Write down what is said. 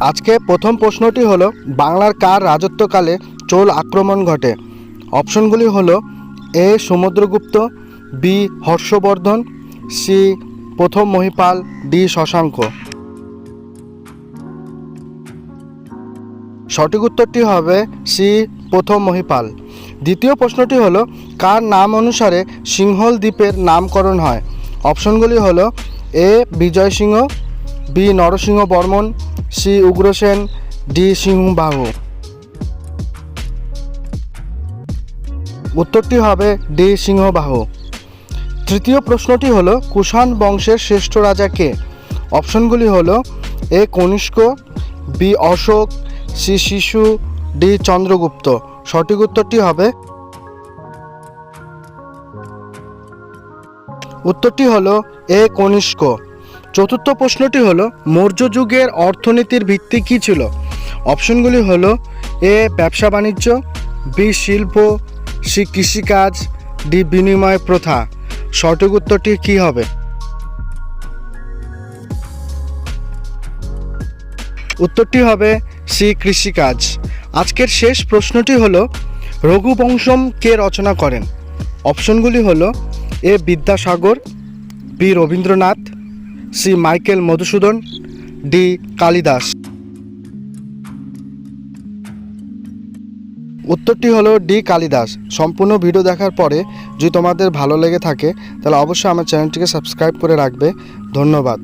আজকে প্রথম প্রশ্নটি হলো, বাংলার কার রাজত্বকালে চোল আক্রমণ ঘটে? অপশনগুলি হলো, A. Samudragupta, B. Harshavardhana, C. প্রথম মহিপাল, ডি. শশাঙ্ক। সঠিক উত্তরটি হবে সি. প্রথম মহিপাল। দ্বিতীয় প্রশ্নটি হলো, কার নাম অনুসারে সিংহল দ্বীপের নামকরণ হয়? অপশনগুলি হলো, A. Vijay Singha B Narasingha Barman, C Ugrasen D Singhabahu উত্তরটি হবে ডি সিংহবাহু তৃতীয় প্রশ্নটি হলো, কুষাণ বংশের শ্রেষ্ঠ রাজা কে? অপশনগুলি হল, A Kanishka, B Ashoka, C শিশু, ডি চন্দ্রগুপ্ত। সঠিক উত্তরটি হবে, উত্তরটি হলো, এ কনিষ্ক। চতুর্থ প্রশ্নটি হলো, মৌর্য যুগের অর্থনীতির ভিত্তি কী ছিল? অপশনগুলি হলো, এ, ব্যবসা বাণিজ্য, বি, শিল্প, সি, কৃষিকাজ, ডি, বিনিময় প্রথা। সঠিক উত্তরটি কী হবে? উত্তরটি হবে, সি, কৃষিকাজ। আজকের শেষ প্রশ্নটি হলো রঘুবংশম কে রচনা করেন? অপশনগুলি হল, A, Vidyasagar, B, Rabindranath C Michael Madhusudan, D Kalidas. উত্তরটি হলো ডি কালিদাস। সম্পূর্ণ ভিডিও দেখার পরে যদি তোমাদের ভালো লেগে থাকে, তাহলে অবশ্যই আমার চ্যানেলটিকে সাবস্ক্রাইব করে রাখবে। ধন্যবাদ।